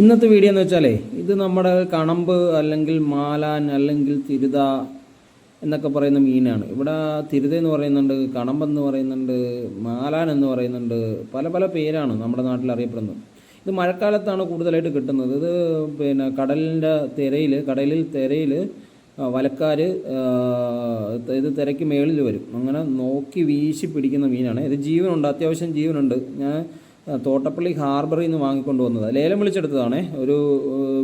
ഇന്നത്തെ വീഡിയോ എന്ന് വെച്ചാലേ ഇത് നമ്മുടെ കണമ്പ് അല്ലെങ്കിൽ മാലാൻ അല്ലെങ്കിൽ തിരുത എന്നൊക്കെ പറയുന്ന മീനാണ്. ഇവിടെ തിരുത എന്ന് പറയുന്നുണ്ട് കണമ്പെന്ന് പറയുന്നുണ്ട് മാലാൻ എന്ന് പറയുന്നുണ്ട് പല പല പേരാണ് നമ്മുടെ നാട്ടിൽ അറിയപ്പെടുന്നത്. ഇത് മഴക്കാലത്താണ് കൂടുതലായിട്ട് കിട്ടുന്നത്. ഇത് പിന്നെ കടലിന്റെ തിരയിൽ കടലിൽ തിരയിൽ വലക്കാർ ഇത് തിരക്ക് മേളിൽ വരും. അങ്ങനെ നോക്കി വീശി പിടിക്കുന്ന മീനാണ്. ഇത് ജീവനുണ്ട് അത്യാവശ്യം ജീവനുണ്ട്. ഞാൻ തോട്ടപ്പള്ളി ഹാർബറിൽ നിന്ന് വാങ്ങിക്കൊണ്ട് വന്നത്. ലേലം വിളിച്ചെടുത്തതാണേ. ഒരു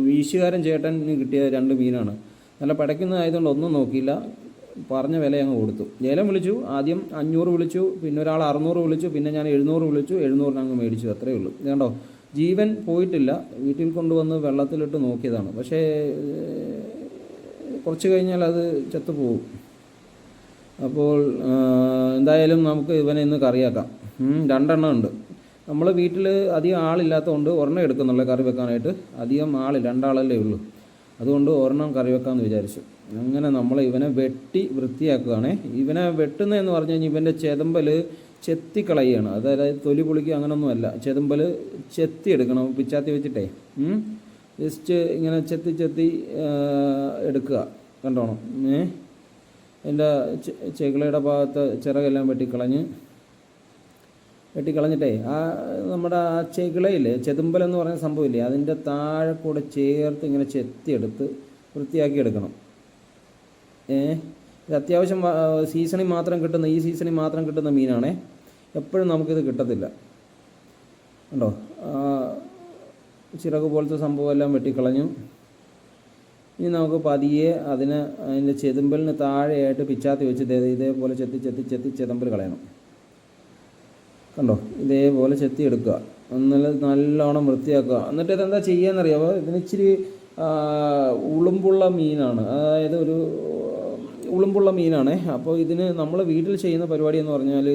വീശുകാരൻ ചേട്ടന് കിട്ടിയ രണ്ട് മീനാണ്. നല്ല പടയ്ക്കുന്നതായതുകൊണ്ട് ഒന്നും നോക്കിയില്ല. പറഞ്ഞ വില അങ്ങ് കൊടുത്തു. ലേലം വിളിച്ചു. ആദ്യം അഞ്ഞൂറ് വിളിച്ചു. പിന്നെ ഒരാൾ അറുന്നൂറ് വിളിച്ചു. പിന്നെ ഞാൻ എഴുന്നൂറ് വിളിച്ചു. എഴുന്നൂറിന് അങ്ങ് മേടിച്ചു. അത്രയേ ഉള്ളൂ. കണ്ടോ? ജീവൻ പോയിട്ടില്ല. വീട്ടിൽ കൊണ്ടുവന്ന് വെള്ളത്തിലിട്ട് നോക്കിയതാണ്. പക്ഷേ കുറച്ച് കഴിഞ്ഞാൽ അത് ചത്തുപോകും. അപ്പോൾ എന്തായാലും നമുക്ക് ഇവനെ ഇന്ന് കറിയാക്കാം. രണ്ടെണ്ണം ഉണ്ട്. നമ്മൾ വീട്ടിൽ അധികം ആളില്ലാത്തതുകൊണ്ട് ഒരെണ്ണം എടുക്കുന്നുള്ളൂ കറി വെക്കാനായിട്ട്. അധികം ആൾ രണ്ടാളല്ലേ ഉള്ളൂ. അതുകൊണ്ട് ഒരെണ്ണം കറി വെക്കാമെന്ന് വിചാരിച്ചു. അങ്ങനെ നമ്മൾ ഇവനെ വെട്ടി വൃത്തിയാക്കുകയാണേ. ഇവനെ വെട്ടുന്നതെന്ന് പറഞ്ഞു കഴിഞ്ഞാൽ ഇവന്റെ ചെതമ്പൽ ചെത്തിക്കളയാണ് അതായത് തൊലി പൊളിക്കുക അങ്ങനൊന്നുമല്ല. ചെതമ്പൽ ചെത്തി എടുക്കണം പിച്ചാത്തി വെച്ചിട്ടേ. ജസ്റ്റ് ഇങ്ങനെ ചെത്തി ചെത്തി എടുക്കുക. കണ്ടോണം? ഏ? എന്റെ ചെകിളയുടെ ഭാഗത്ത് ചിറകെല്ലാം വെട്ടിക്കളഞ്ഞ് വെട്ടിക്കളഞ്ഞിട്ടേ ആ നമ്മുടെ ആ ചെകിളയില്ലേ ചെതുമ്പൽ എന്ന് പറയുന്ന സംഭവമില്ലേ അതിന്റെ താഴെ കൂടെ ചേർത്ത് ഇങ്ങനെ ചെത്തിയെടുത്ത് വൃത്തിയാക്കി എടുക്കണം. ഏ? ഇത് അത്യാവശ്യം സീസണിൽ മാത്രം കിട്ടുന്ന ഈ സീസണിൽ മാത്രം കിട്ടുന്ന മീനാണേ. എപ്പോഴും നമുക്കിത് കിട്ടത്തില്ല. ഉണ്ടോ ചിറക് പോലത്തെ സംഭവമെല്ലാം വെട്ടിക്കളഞ്ഞു. ഇനി നമുക്ക് പതിയെ അതിന് അതിന്റെ ചെതുമ്പലിന് താഴെയായിട്ട് പിച്ചാത്തി വെച്ച് ഇതേപോലെ ചെത്തി ചെത്തി ചെത്തി ചെതമ്പൽ കളയണം. കണ്ടോ? ഇതേപോലെ ചെത്തി എടുക്കുക. നല്ല നല്ലോണം വൃത്തിയാക്കുക. എന്നിട്ട് ഇതെന്താ ചെയ്യാന്നറിയാമോ ഇതിന് ഇച്ചിരി ഉളുമ്പുള്ള മീനാണ്. അതായത് ഒരു ഉളുമ്പുള്ള മീനാണ്. അപ്പോൾ ഇതിന് നമ്മൾ വീട്ടിൽ ചെയ്യുന്ന പരിപാടി എന്ന് പറഞ്ഞാൽ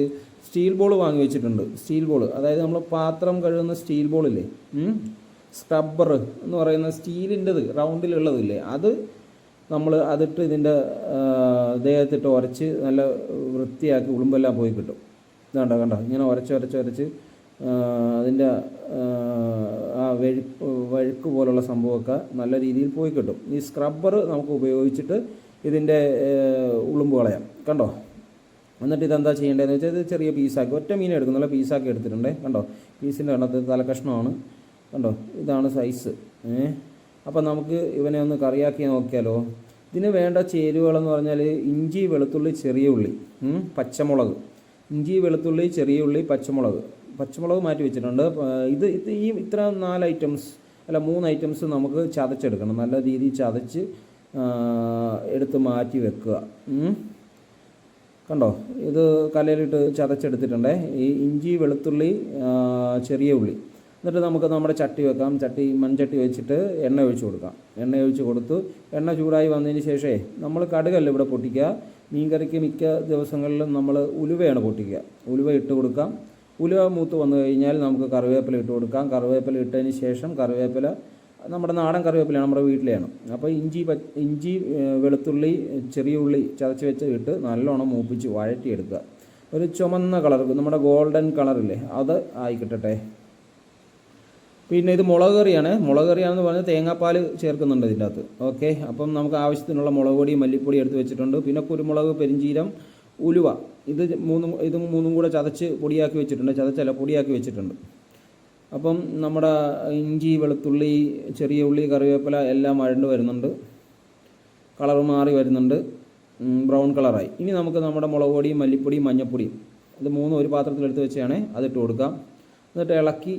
സ്റ്റീൽ ബോൾ വാങ്ങി വെച്ചിട്ടുണ്ട്. Steel bowl. അതായത് നമ്മൾ പാത്രം കഴുകുന്ന സ്റ്റീൽ ബോളില്ലേ സ്ക്രബ്ബർ എന്ന് പറയുന്ന സ്റ്റീലിന്റെത് റൗണ്ടിലുള്ളതില്ലേ? അത് നമ്മൾ അതിട്ട് ഇതിന്റെ ദേഹത്തിട്ട് ഉരച്ച് നല്ല വൃത്തിയാക്കി ഉളുമ്പെല്ലാം പോയി കിട്ടും. ഇത് കണ്ടോ? ഇങ്ങനെ ഉരച്ച് ഉരച്ച് ഉരച്ച് അതിന്റെ ആ, വെഴുപ്പ് വഴുക്ക് പോലുള്ള സംഭവമൊക്കെ നല്ല രീതിയിൽ പോയി കിട്ടും. ഈ സ്ക്രബ്ബർ നമുക്ക് ഉപയോഗിച്ചിട്ട് ഇതിന്റെ ഉളുമ്പ് കളയാം. കണ്ടോ? എന്നിട്ട് ഇതെന്താ ചെയ്യേണ്ടതെന്ന് വെച്ചാൽ ഇത് ചെറിയ പീസാക്കി ഒറ്റ മീൻ എടുക്കുന്നുള്ള പീസാക്കി എടുത്തിട്ടുണ്ട്. കണ്ടോ? പീസിന്റെ കണ്ടത് തലകഷ്ണമാണ് കണ്ടോ? ഇതാണ് സൈസ് ഏഹ് അപ്പം നമുക്ക് ഇവനെ ഒന്ന് കറിയാക്കി നോക്കിയാലോ? ഇതിന് വേണ്ട ചേരുവകളെന്ന് പറഞ്ഞാൽ ഇഞ്ചി വെളുത്തുള്ളി ചെറിയ ഉള്ളി പച്ചമുളക്. ഇഞ്ചി വെളുത്തുള്ളി ചെറിയ ഉള്ളി പച്ചമുളക്. പച്ചമുളക് മാറ്റി വെച്ചിട്ടുണ്ട്. ഇത് ഇത് ഈ ഇത്ര നാല് ഐറ്റംസ് അല്ല മൂന്ന് ഐറ്റംസ് നമുക്ക് ചതച്ചെടുക്കണം. നല്ല രീതിയിൽ ചതച്ച് എടുത്ത് മാറ്റി വെക്കുക. കണ്ടോ? ഇത് കലയിലിട്ട് ചതച്ചെടുത്തിട്ടുണ്ടേ. ഈ ഇഞ്ചി വെളുത്തുള്ളി ചെറിയ ഉള്ളി. എന്നിട്ട് നമുക്ക് നമ്മുടെ ചട്ടി വെക്കാം. ചട്ടി മൺചട്ടി വെച്ചിട്ട് എണ്ണ ഒഴിച്ച് കൊടുക്കാം. എണ്ണ ഒഴിച്ച് കൊടുത്തു. എണ്ണ ചൂടായി വന്നതിന് ശേഷമേ നമ്മൾ കടുകല്ല ഇവിടെ പൊട്ടിക്കുക. മീൻകറിക്ക് മിക്ക ദിവസങ്ങളിലും നമ്മൾ ഉലുവയാണ് പൊട്ടിക്കുക. ഉലുവ ഇട്ട് കൊടുക്കാം. ഉലുവ മൂത്ത് വന്നു കഴിഞ്ഞാൽ നമുക്ക് കറിവേപ്പില ഇട്ട് കൊടുക്കാം. കറിവേപ്പില ഇട്ടതിന് ശേഷം കറിവേപ്പില നമ്മുടെ നാടൻ കറിവേപ്പിലയാണ് നമ്മുടെ വീട്ടിലെയാണ്. അപ്പോൾ ഇഞ്ചി ഇഞ്ചി വെളുത്തുള്ളി ചെറിയ ഉള്ളി ചതച്ച് വെച്ച് ഇട്ട് നല്ലോണം മൂപ്പിച്ച് വഴറ്റിയെടുക്കുക. ഒരു ചുമന്ന കളർ നമ്മുടെ ഗോൾഡൻ കളറില്ലേ അത് ആയി കിട്ടട്ടെ പിന്നെ ഇത് മുളക് കറിയാണ്. മുളക് കറിയാണെന്ന് പറഞ്ഞാൽ തേങ്ങാപ്പാൽ ചേർക്കുന്നുണ്ട് ഇതിന്റെ അകത്ത് ഓക്കെ അപ്പം നമുക്ക് ആവശ്യത്തിനുള്ള മുളക് പൊടി മല്ലിപ്പൊടി എടുത്ത് വെച്ചിട്ടുണ്ട്. പിന്നെ കുരുമുളക് പെരിഞ്ചീരം ഉലുവ. ഇത് മൂന്നും ഇത് മൂന്നും കൂടെ ചതച്ച് പൊടിയാക്കി വെച്ചിട്ടുണ്ട്. ചതച്ചല്ല പൊടിയാക്കി വെച്ചിട്ടുണ്ട്. അപ്പം നമ്മുടെ ഇഞ്ചി വെളുത്തുള്ളി ചെറിയ ഉള്ളി കറിവേപ്പില എല്ലാം വഴണ്ട് വരുന്നുണ്ട്. കളർ മാറി വരുന്നുണ്ട്. ബ്രൗൺ കളറായി. ഇനി നമുക്ക് നമ്മുടെ മുളക് പൊടിയും മല്ലിപ്പൊടിയും മഞ്ഞൾപ്പൊടിയും ഇത് മൂന്നും ഒരു പാത്രത്തിലെടുത്ത് വെച്ചാണ് അതിട്ട് കൊടുക്കാം. എന്നിട്ട് ഇളക്കി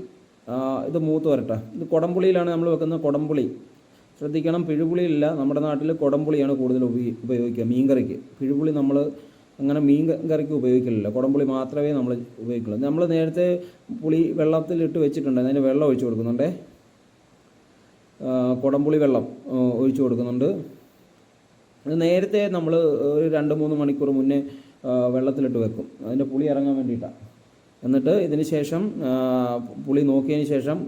ഇത് മൂത്ത് വരട്ടെ. ഇത് കുടംപുളിയിലാണ് നമ്മൾ വെക്കുന്നത് കുടംപുളി. ശ്രദ്ധിക്കണം പിഴുപുളിയില്ല. നമ്മുടെ നാട്ടിൽ കുടംപുളിയാണ് കൂടുതൽ ഉപയോഗി ഉപയോഗിക്കുക മീൻകറിക്ക്. പിഴുപുളി നമ്മൾ അങ്ങനെ മീൻ കറിക്ക് ഉപയോഗിക്കലില്ല. കുടംപുളി മാത്രമേ നമ്മൾ ഉപയോഗിക്കുള്ളൂ. നമ്മൾ നേരത്തെ പുളി വെള്ളത്തിലിട്ട് വെച്ചിട്ടുണ്ട്. അതിന് വെള്ളം ഒഴിച്ചു കൊടുക്കുന്നുണ്ടേ. കുടംപുളി വെള്ളം ഒഴിച്ചു കൊടുക്കുന്നുണ്ട്. നേരത്തെ നമ്മൾ ഒരു രണ്ട് മൂന്ന് മണിക്കൂർ മുന്നേ വെള്ളത്തിലിട്ട് വെക്കും. അതിന്റെ പുളി ഇറങ്ങാൻ വേണ്ടിയിട്ടാണ് എന്നിട്ട് ഇതിന് ശേഷം പുളി നോക്കിയതിന് ശേഷം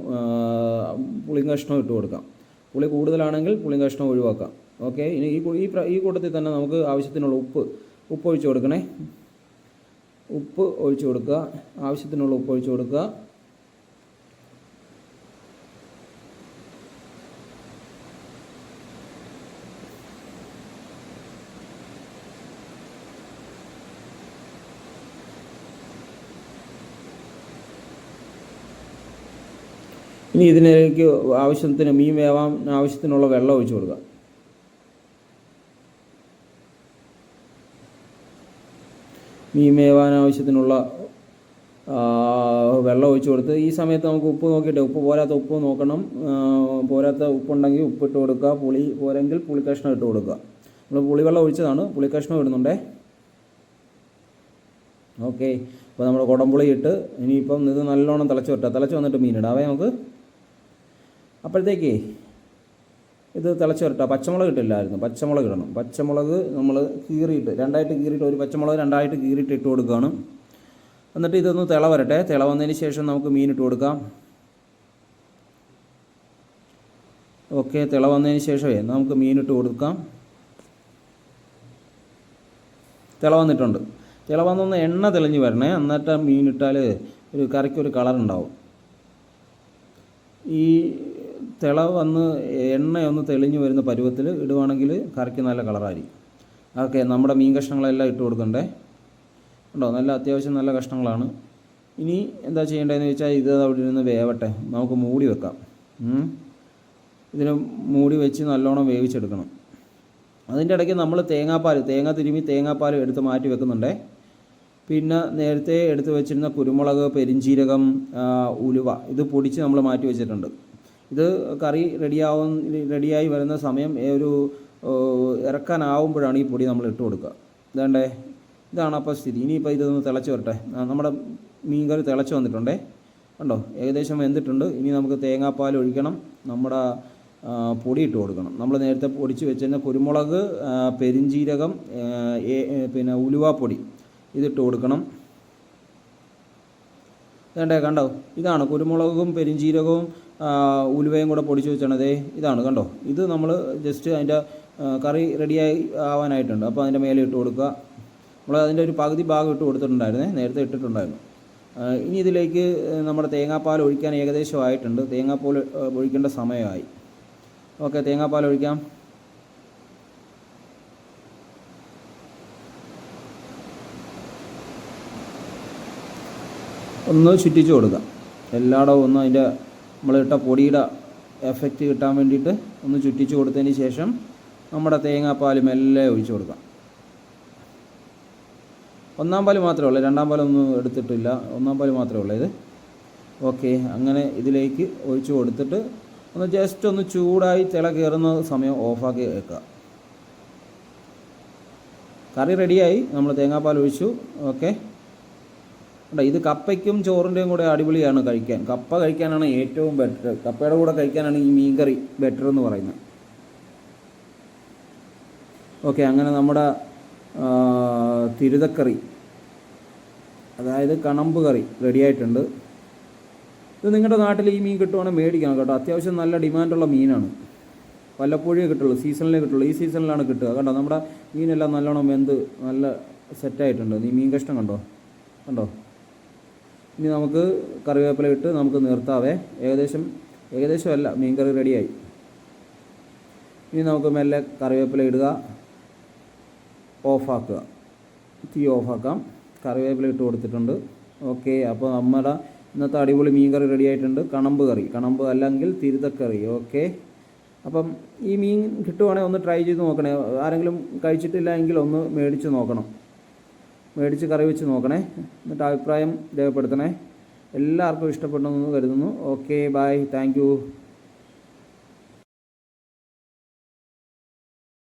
പുളി കഷ്ണം ഇട്ട് കൊടുക്കാം. പുളി കൂടുതലാണെങ്കിൽ പുളി കഷ്ണം ഒഴിവാക്കാം. ഓക്കെ? ഇനി ഈ ഈ ഈ കൂട്ടത്തിൽ തന്നെ നമുക്ക് ആവശ്യത്തിനുള്ള ഉപ്പ് ഉപ്പ് ഒഴിച്ച് കൊടുക്കണേ. ഉപ്പ് ഒഴിച്ച് കൊടുക്കുക. ആവശ്യത്തിനുള്ള ഉപ്പ് ഒഴിച്ച് കൊടുക്കുക. ഇനി ഇതിലേക്ക് ആവശ്യത്തിന് മീൻ വേവാൻ ആവശ്യത്തിനുള്ള വെള്ളം ഒഴിച്ചു കൊടുക്കുക. മീൻ വേവാൻ ആവശ്യത്തിനുള്ള വെള്ളം ഒഴിച്ചു കൊടുത്ത് ഈ സമയത്ത് നമുക്ക് ഉപ്പ് നോക്കിയിട്ട് ഉപ്പ് പോരാത്ത ഉപ്പ് നോക്കണം. പോരാത്ത ഉപ്പുണ്ടെങ്കിൽ ഉപ്പിട്ട് കൊടുക്കുക പുളി പോരെങ്കിൽ പുളി കഷ്ണം ഇട്ട് കൊടുക്കുക. നമ്മൾ പുളിവെള്ളം ഒഴിച്ചതാണ്. പുളി കഷ്ണം ഇടുന്നുണ്ടേ? ഓക്കെ. അപ്പോൾ നമ്മൾ കുടംപുളി ഇട്ട് ഇനിയിപ്പം ഇത് നല്ലോണം തിളച്ച് വരട്ടെ. തിളച്ച് വന്നിട്ട് മീനിടാവേ നമുക്ക്. അപ്പോഴത്തേക്കേ ഇത് തിളച്ച് വരട്ടെ പച്ചമുളക് ഇട്ടില്ലായിരുന്നു. പച്ചമുളക് ഇടണം. പച്ചമുളക് നമ്മൾ കീറിയിട്ട് രണ്ടായിട്ട് കീറിയിട്ട് ഒരു പച്ചമുളക് രണ്ടായിട്ട് കീറിയിട്ട് ഇട്ട് കൊടുക്കുകയാണ് എന്നിട്ട് ഇതൊന്ന് തിള വരട്ടെ തിള വന്നതിന് ശേഷം നമുക്ക് മീൻ ഇട്ട് കൊടുക്കാം. ഓക്കെ തിള വന്നതിന് ശേഷമേ നമുക്ക് മീൻ ഇട്ട് കൊടുക്കാം. തിള വന്നിട്ടുണ്ട് തിള വന്നൊന്ന് എണ്ണ തെളിഞ്ഞ് വരണേ. എന്നിട്ട് മീൻ ഒരു കറിക്കൊരു കളർ ഉണ്ടാവും ഈ തിള വന്ന് എണ്ണയൊന്ന് തെളിഞ്ഞു വരുന്ന പരുവത്തിൽ ഇടുവാണെങ്കിൽ കറിക്ക് നല്ല കളറായിരിക്കും. ഓക്കെ നമ്മുടെ മീൻ കഷ്ണങ്ങളെല്ലാം ഇട്ട് കൊടുക്കണ്ടേ? ഉണ്ടോ? നല്ല അത്യാവശ്യം നല്ല കഷ്ണങ്ങളാണ്. ഇനി എന്താ ചെയ്യേണ്ടതെന്ന് വെച്ചാൽ ഇത് അവിടെ ഇരുന്ന് വേവട്ടെ. നമുക്ക് മൂടി വെക്കാം. ഇതിനെ മൂടി വെച്ച് നല്ലോണം വേവിച്ചെടുക്കണം. അതിന്റെ ഇടയ്ക്ക് നമ്മൾ തേങ്ങാപ്പാൽ തേങ്ങ തിരുമ്മി തേങ്ങാപ്പാൽ എടുത്ത് മാറ്റി വെക്കുന്നുണ്ടേ. പിന്നെ നേരത്തെ എടുത്ത് വെച്ചിരുന്ന കുരുമുളക് പെരിഞ്ചീരകം ഉലുവ ഇത് പൊടിച്ച് നമ്മൾ മാറ്റി വെച്ചിട്ടുണ്ട്. ഇത് കറി റെഡിയാവും റെഡിയായി വരുന്ന സമയം ഒരു ഇറക്കാനാവുമ്പോഴാണ് ഈ പൊടി നമ്മൾ ഇട്ട് കൊടുക്കുക. ഇതാണ്ടേ ഇതാണ് അപ്പോൾ സ്ഥിതി. ഇനിയിപ്പോൾ ഇതൊന്ന് തിളച്ച് വരട്ടെ. നമ്മുടെ മീൻ കറി തിളച്ച് വന്നിട്ടുണ്ടേ. കണ്ടോ ഏകദേശം വെന്തിട്ടുണ്ട്. ഇനി നമുക്ക് തേങ്ങാപ്പാൽ ഒഴിക്കണം. നമ്മുടെ പൊടി ഇട്ട് കൊടുക്കണം. നമ്മൾ നേരത്തെ പൊടിച്ച് വെച്ചിരുന്ന കുരുമുളക് പെരിഞ്ചീരകം പിന്നെ ഉലുവാപ്പൊടി ഇതിട്ട് കൊടുക്കണം. വേണ്ടേ കണ്ടോ? ഇതാണ് കുരുമുളകും പെരിഞ്ചീരകവും ഉലുവയും കൂടെ പൊടിച്ച് വെച്ചാണ് ഇതാണ് കണ്ടോ? ഇത് നമ്മൾ ജസ്റ്റ് അതിന്റെ കറി റെഡിയായി ആവാനായിട്ടുണ്ട്. അപ്പോൾ അതിന്റെ മേലെ ഇട്ട് കൊടുക്കുക. നമ്മൾ അതിന്റെ ഒരു പകുതി ഭാഗം ഇട്ട് കൊടുത്തിട്ടുണ്ടായിരുന്നേ. നേരത്തെ ഇട്ടിട്ടുണ്ടായിരുന്നു. ഇനി ഇതിലേക്ക് നമ്മുടെ തേങ്ങാപ്പാൽ ഒഴിക്കാൻ ഏകദേശം ആയിട്ടുണ്ട്. തേങ്ങാപ്പാൽ ഒഴിക്കേണ്ട സമയമായി. ഓക്കെ തേങ്ങാപ്പാൽ ഒഴിക്കാം. ഒന്ന് ചുറ്റിച്ച് കൊടുക്കാം. എല്ലായിടവും ഒന്ന് അതിന്റെ നമ്മളിട്ട പൊടിയുടെ എഫക്റ്റ് കിട്ടാൻ വേണ്ടിയിട്ട് ഒന്ന് ചുറ്റിച്ച് കൊടുത്തതിന് ശേഷം നമ്മുടെ തേങ്ങാപ്പാലും എല്ലാം ഒഴിച്ചു കൊടുക്കാം. ഒന്നാം പാൽ മാത്രമേ ഉള്ളൂ. രണ്ടാം പാലൊന്നും എടുത്തിട്ടില്ല. ഒന്നാം പാൽ മാത്രമേ ഉള്ളൂ ഇത്. ഓക്കെ അങ്ങനെ ഇതിലേക്ക് ഒഴിച്ചു കൊടുത്തിട്ട് ഒന്ന് ജസ്റ്റ് ഒന്ന് ചൂടായി തിള കയറുന്ന സമയം ഓഫാക്കി വെക്കുക. കറി റെഡിയായി നമ്മൾ തേങ്ങാപ്പാൽ ഒഴിച്ചു. ഓക്കെ ഉണ്ട് ഇത് കപ്പയ്ക്കും ചോറിന്റെയും കൂടെ അടിപൊളിയാണ് കഴിക്കാൻ. കപ്പ കഴിക്കാനാണ് ഏറ്റവും ബെറ്റർ കപ്പയുടെ കൂടെ കഴിക്കാനാണ് ഈ മീൻകറി ബെറ്റർ എന്ന് പറയുന്നത്. ഓക്കെ അങ്ങനെ നമ്മുടെ തിരുതക്കറി അതായത് കണമ്പ് കറി റെഡി ആയിട്ടുണ്ട്. ഇത് നിങ്ങളുടെ നാട്ടിൽ ഈ മീൻ കിട്ടുവാണെങ്കിൽ മേടിക്കണം കേട്ടോ. അത്യാവശ്യം നല്ല ഡിമാൻഡുള്ള മീനാണ്. വല്ലപ്പോഴേ കിട്ടുള്ളൂ സീസണിലേ കിട്ടുള്ളൂ. ഈ സീസണിലാണ് കിട്ടുക. കണ്ടോ നമ്മുടെ മീനെല്ലാം നല്ലോണം വെന്ത് നല്ല സെറ്റായിട്ടുണ്ട് നീ മീൻ കഷ്ടം കണ്ടോ? കണ്ടോ? ഇനി നമുക്ക് കറിവേപ്പില ഇട്ട് നമുക്ക് നിർത്താവേ. ഏകദേശം ഏകദേശം അല്ല മീൻ കറി റെഡിയായി. ഇനി നമുക്ക് മെല്ലെ കറിവേപ്പില ഇടുക. ഓഫാക്കുക. തീ ഓഫാക്കാം. കറിവേപ്പില ഇട്ട് കൊടുത്തിട്ടുണ്ട്. ഓക്കെ അപ്പോൾ നമ്മുടെ ഇന്നത്തെ അടിപൊളി മീൻ കറി റെഡി ആയിട്ടുണ്ട്. കണമ്പ് കറി. കണമ്പ് അല്ലെങ്കിൽ തിരുതക്കറി ഓക്കെ. അപ്പം ഈ മീൻ കിട്ടുവാണെങ്കിൽ ഒന്ന് ട്രൈ ചെയ്ത് നോക്കണേ. ആരെങ്കിലും കഴിച്ചിട്ടില്ല എങ്കിൽ ഒന്ന് മേടിച്ച് നോക്കണം. മേടിച്ച് കറി വെച്ച് നോക്കണേ. എന്നിട്ട് അഭിപ്രായം രേഖപ്പെടുത്തണേ. എല്ലാവർക്കും ഇഷ്ടപ്പെട്ടെന്ന് കരുതുന്നു. Okay bye thank